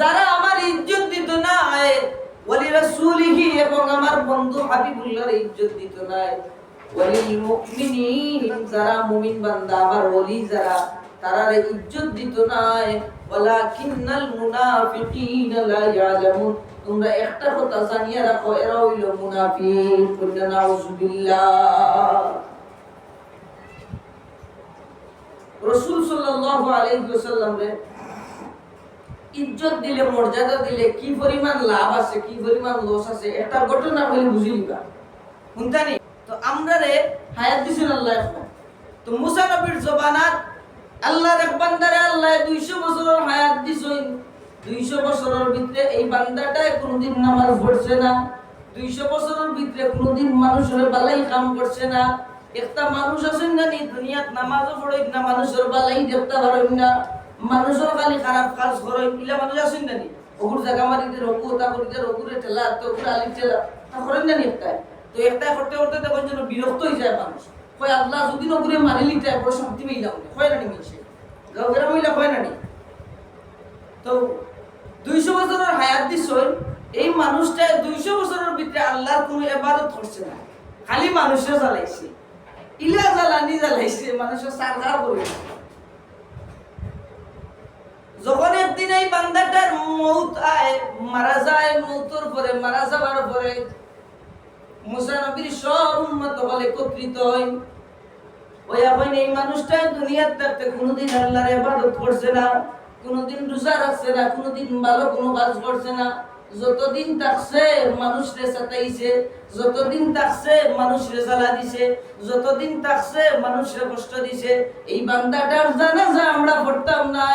যারা আমার ইজ্জত দিত না ওয়ালি রাসূলিহি এবং আমার বন্ধু হাবিবুল্লাহর ইজ্জত দিত না। ওয়ালিল মুমিনিন, যারা মুমিন বান্দা, আমার ওলি যারা তারা ইজ্জত দিত না। ওয়ালাকিন্নাল মুনাফিকিন লা ইয়ালামুন, তোমরা একটা কথা জানিয়ে রাখো, এরা হইল মুনাফিক। কইলা নাউজুবিল্লাহ। রাসূল সাল্লাল্লাহু আলাইহি ওয়াসাল্লাম ইজ্জত দিলে, মর্যাদা দিলে কি পরিমাণ লাভ আছে, কি পরিমাণ লস আছে এটা ঘটনা বলে বুঝি নিবা। শুনতানি? তো আমরা রে হায়াত দিছেন আল্লাহ এখন তো মুসা নবীর জবানাত আল্লাহর এক বান্দারে আল্লাহ 200 বছরের হায়াত দিছেন। 200 বছরের ভিতরে এই বান্দাটায় কোনোদিন নামাজ পড়ছে না। 200 বছরের ভিতরে কোনোদিন মানুষের বালাই কাম করছে না। একটা মানুষ আছেন না নি দুনিয়াত নামাজও পড়েন না মানুষের বালাই দেখতে পারেন না। মানুষের খালি খারাপ কাজ করে, ইলা মানুষ আছেন না নি ওগুর জায়গা মারিতে রকু তা করিতে রকুরে ঠেলা, তো ওগুর আলি ঠেলা। তা করেন না নি একটা তো একটা করতে করতে দেখুন যেন বিরক্ত হয়ে যায় মানুষ। কয়, আল্লাহ যদি নগুরে মারি লিতে বড় শান্তি পেয়ে হয় না মিলছে গাঁওয়ের মহিলা হয় না তো দুইশো বছরের হায়াত দিছই, এই মানুষটা দুইশো বছরের ভিতরে আল্লাহর কোনো এবাদত করছে না। খালি মানুষের জ্বালাইছে। ইলা জ্বালানি জ্বালাইছে, মানুষের সারগার করে যখন একদিন এই বান্দাটার মৌত আয়, মারা যায় মৌতর পরে, মারা যাবার পরে মুসা নবীর সব উন্মত বলে একত্রিত হয় ওই আপনি এই মানুষটা দুনিয়ার থাকতে কোনোদিন আল্লাহর ইবাদত করছে না, কোনোদিন রোজা রাখছে না, কোনোদিন ভালো কোনো কাজ করছে না। যতদিন থাকছে মানুষরে সাতাইছে যতদিন থাকছে মানুষরে জ্বালা দিছে যতদিন থাকছে মানুষরে কষ্ট দিছে, এই বান্দাটার জানাজা আমরা পড়তাম না,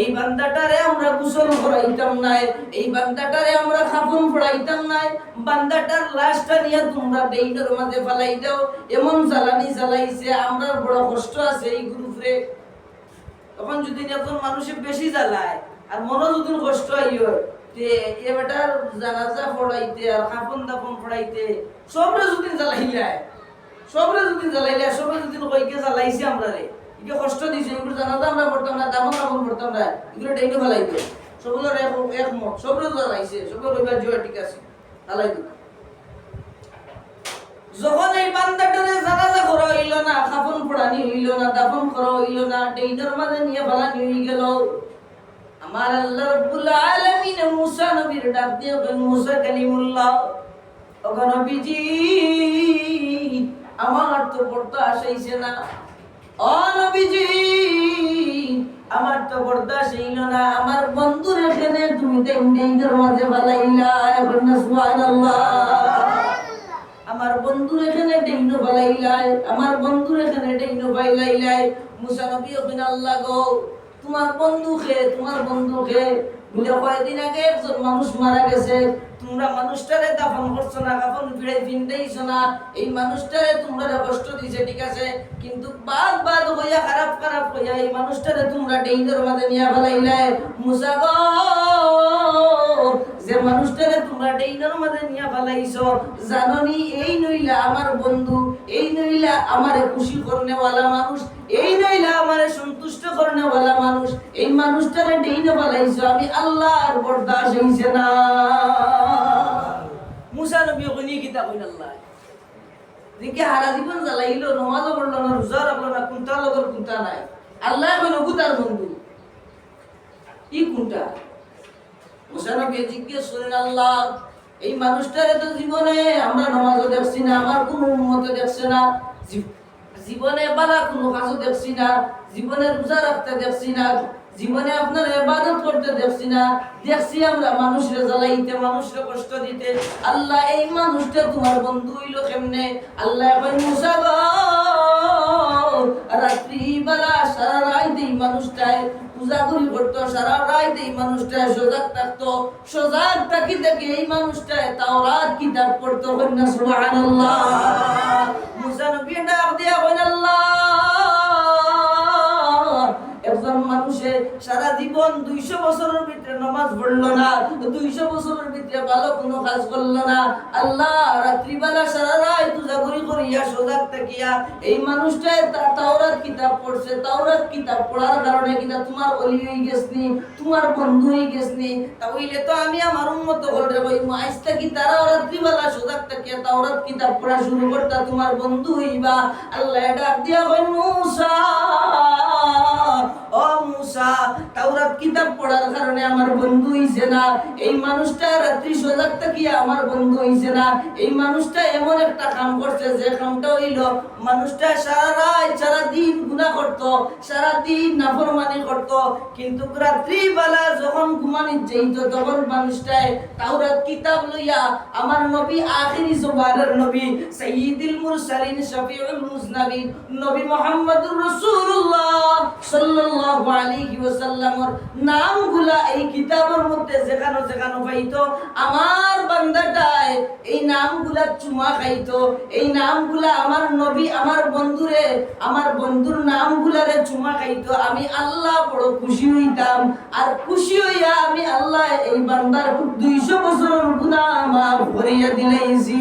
এই বান্দাটারে আমরা গোসল করাইতাম না, এই বান্দাটারে আমরা খাফন পড়াইতাম না, বান্দাটার লাশটা নিয়ে তোমরা ডেইনের মাঝে ফালাই দাও, এমন জ্বালানি জ্বালাইছে আমরা বড় কষ্ট আছে এই গ্রুপরে তখন যদি এখন মানুষে বেশি জ্বালায়, আর মনে যদি কষ্ট আইয় এবারটার জানাজা পড়াইতে আর কাপন দাপন পড়াইতে সবরে যদি জ্বালাইলায় সবরে যদি জ্বালাইলে সবরে যদি কইকে জ্বালাইছে আমরা রে ইকে কষ্ট দিছে, এগুলো জানাজা আমরা পড়তাম না দামন দাপন পড়তাম না, এগুলো ডেইনে ফেলাইতে সবরে এক একমত সবরে জ্বালাইছে সবরে কইবার জয় ঠিক আছে, জ্বালাই যখন এই বান্দাটারে জানাজা করা হইল না কাফন হইল না দাফন করা হইল না ডেইনের মাঝে নিয়ে ফেলানি হয়ে গেল। আমার আল্লাহ রাব্বুল মুসা নবীর ডাক দিয়ে বলেন, মুসা কালিমুল্লাহ, ওগো নবীজি, আমার তো পড়তে আসাইছে না। ও নবীজি, আমার তো বরদাস হইল না। আমার বন্ধুর এখানে তুমি তো মাঝে ফেলাইলা এখন আমার আমার মুসা নবী ওখানে আল্লাহ গো তোমার বন্ধু খে তোমার বন্ধু খে বলে কয়েকদিন আগে একজন মানুষ মারা গেছে। তোমরা মানুষটারে দাফন করছ না, কাফন ফিরে ফিনতেইছো না। এই মানুষটারে তোমরা কষ্ট দিছে ঠিক আছে? কিন্তু বাদ বাদ হইয়া, খারাপ খারাপ হইয়া এই মানুষটারে তোমরা ডেইনোর মাঝে নিয়ে ফেলাইলাই মুসা গো, যে মানুষটারে তোমরা ডেইনোর মাঝে নিয়ে ফেলাইছো, জাননি এই নইলা আমার বন্ধু, এই আমারে খুশি করনেওয়ালা মানুষ, এই নইলা আমারে সন্তুষ্ট করনেওয়ালা মানুষ, এই মানুষটারে ডেইনো ফেলাইছো আমি আল্লাহর বরদাস হইছে না। মুসা নবী ওখানে কিতা কইন আল্লাহ, দিকে হারা জীবন জ্বালাইলো নমাজও পড়ল না, রোজা রাখল না কোনটা লগর কোনটা নাই। আল্লাহ কইন তার বন্ধু। ই কোনটা মুসানবী জিজ্ঞেস করেন, আল্লাহ, এই মানুষটারে তো জীবনে আমরা নামাজও দেখছি না, আমার কোনো উন্মতে দেখছে না। জীবনে বালা কোনো কাজও দেখছি না, জীবনে রোজা রাখতে দেখছি না, জীবনে আপনার ইবাদত করতে দেখছি না। দেখছি আমরা মানুষরে জ্বালাইতে, মানুষরে কষ্ট দিতে। আল্লাহ এই মানুষটা তোমার বন্ধু হইল কেমনে? আল্লাহ কই মুসা গো রাত্রি বেলা সারা রাত এই মানুষটায় পূজা করি করতো, সারা রাত এই মানুষটায় সজাগ থাকতো। সজাগ থাকি থাকি এই মানুষটায় তাওরাত, কিতাব পড়তো, কন্যা সুবহানাল্লাহ। মুসা নবী ডাক দিয়া কইন আল্লাহ। একজন মানুষে সারা জীবন দুইশো বছরের তোমার বন্ধু হয়ে গেছনি তাহলে তো আমি আমার উন্মত করে কই আইসটা কি তারা রাত্রিবেলা সজাগ থাকিয়া তাওরাত কিতাব পড়া শুরু করতা তোমার বন্ধু হইবা। আল্লাহ ডাক দিয়া কই মুসা আমার বন্ধু হইছে না। এই মানুষটা রাত্রি সজাগ থাকিয়া আমার বন্ধু হইছে না। এই মানুষটা এমন একটা কাম করছে যে কামটা হইল, মানুষটা সারা রাত সারা দিন গুনাহ করত সারা দিন নাফরমানি করত। কিন্তু রাত্রি বেলা যখন ঘুমানি যাইতো, তখন মানুষটায় তাওরাত কিতাব লইয়া আমার নবী, আখিরি জবানের নবী, সাইয়্যিদুল মুরসালিন শফিউল মুজনাবিন, নবী মুহাম্মদুর রাসূলুল্লাহ সাল্লাল্লাহু আলাইহি ওয়াসাল্লামের নামগুলা এই মধ্যে যেখানে যেখানে পাইতো, আমার বান্দাটায় এই নামগুলা চুমা খাইতো, এই নামগুলা আমার নবী, আমার বন্ধুরে, আমার বন্ধুর নামগুলারে চুমা খাইতো, আমি আল্লাহ বড় খুশি হইতাম। আর খুশি হইয়া আমি আল্লাহ এই বান্দার দুইশো বছরের গুনাহ মাফ করিয়া দিলাইছি।